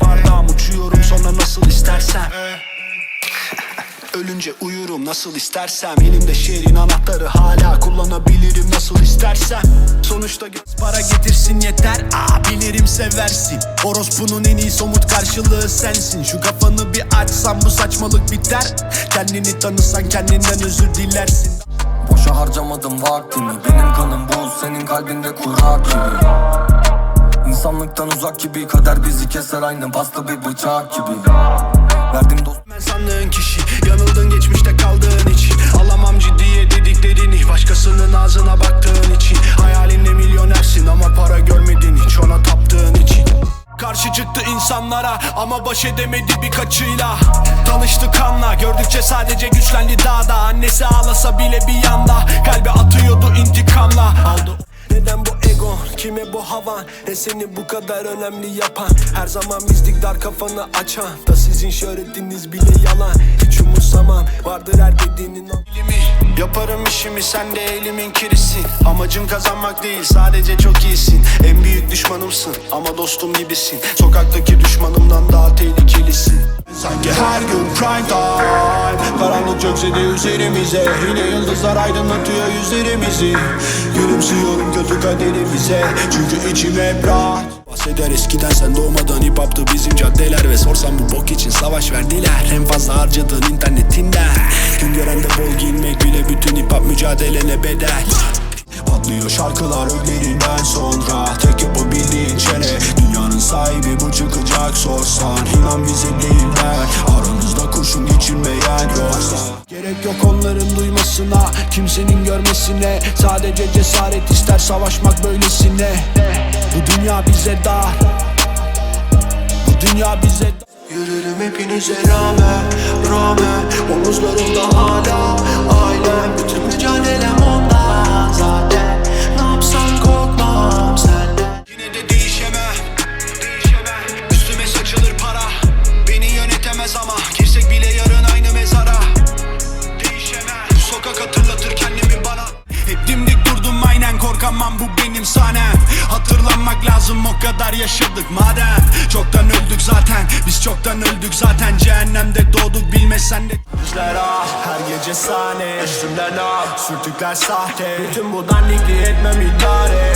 bardağım uçuyorum. Sonra nasıl istersen. Ölünce uyurum nasıl istersem. Elimde şehrin anahtarı hala kullanabilirim. Nasıl istersem Sonuçta gö- para getirsin yeter. Aa bilirim seversin. Orospunun en iyi somut karşılığı sensin. Şu kafanı bir açsan bu saçmalık biter. Kendini tanısan kendinden özür dilersin. Boşa harcamadım vaktimi. Benim kanım buz senin kalbinde kurak gibi İnsanlıktan uzak gibi Kader bizi keser aynı paslı bir bıçak gibi. Verdim dost Ben sandığın kişi Yanıldın geçmişte kaldığın için. Alamam ciddiye dediklerini Başkasının ağzına baktığın için. Hayalinde milyonersin ama para görmedin hiç ona taptığın için. Karşı çıktı insanlara ama baş edemedi birkaçıyla. Tanıştı kanla gördükçe sadece güçlendi dağda Annesi ağlasa bile bir yanda Kalbi atıyordu intikamla. Aldı neden bu ego? Kime bu havan? Ne seni bu kadar önemli yapan? Her zaman bizdik dar kafanı açan Da sizin şöhretiniz bile yalan Hiç umursamam Vardır her dediğinin o Elimi, Yaparım işimi sen de elimin kirisin Amacım kazanmak değil sadece çok iyisin. En büyük düşmanımsın ama dostum gibisin. Sokaktaki düşmanımdan daha tehlikelisin Sanki her gün prime time. Karanlık çökse de üzerimize Yine yıldızlar aydınlatıyor yüzlerimizi. Gülümsüyorum kötü kaderimize Çünkü içim hep rahat Bahseder eskiden sen doğmadan hip hop'tı bizim caddeler Ve sorsam bu bok için savaş verdiler. En fazla harcadığın internetinden Gün görende bol giyinmek bile bütün hip hop mücadelene bedel. Patlıyor şarkılar öglerinden sonra. Tek yapabildiğin çene. Dünyanın sahibi bu çıkacak sorsan. İnan bize değiller. Aranızda kurşun geçirmeyen yoksa Gerek yok onların duymasına Kimsenin görmesine. Sadece cesaret ister savaşmak böylesine. Bu dünya bize dar. Bu dünya bize dar. Yürürüm hepinize rağmen, rağmen Omuzlarımda hala. Ailem Bütün mücadelem ondan zaten. Ne yapsam korkmam senden. Yine de değişemem, değişemem Üstüme saçılır para. Beni yönetemez ama Girsek bile yarın aynı mezara. Değişemem. Bu sokak hatırlatır kendimi bana Hep dimdik durdum aynen korkamam bu benim sahnem. Hatırlanmak lazım o kadar yaşadık madem. Çoktan öldük zaten biz çoktan öldük zaten. Cehennemde doğduk bilmesen de Yüzler ah her gece sahne. Üstümden ah sürtükler sahte. Bütün bu danlikliği etmem idare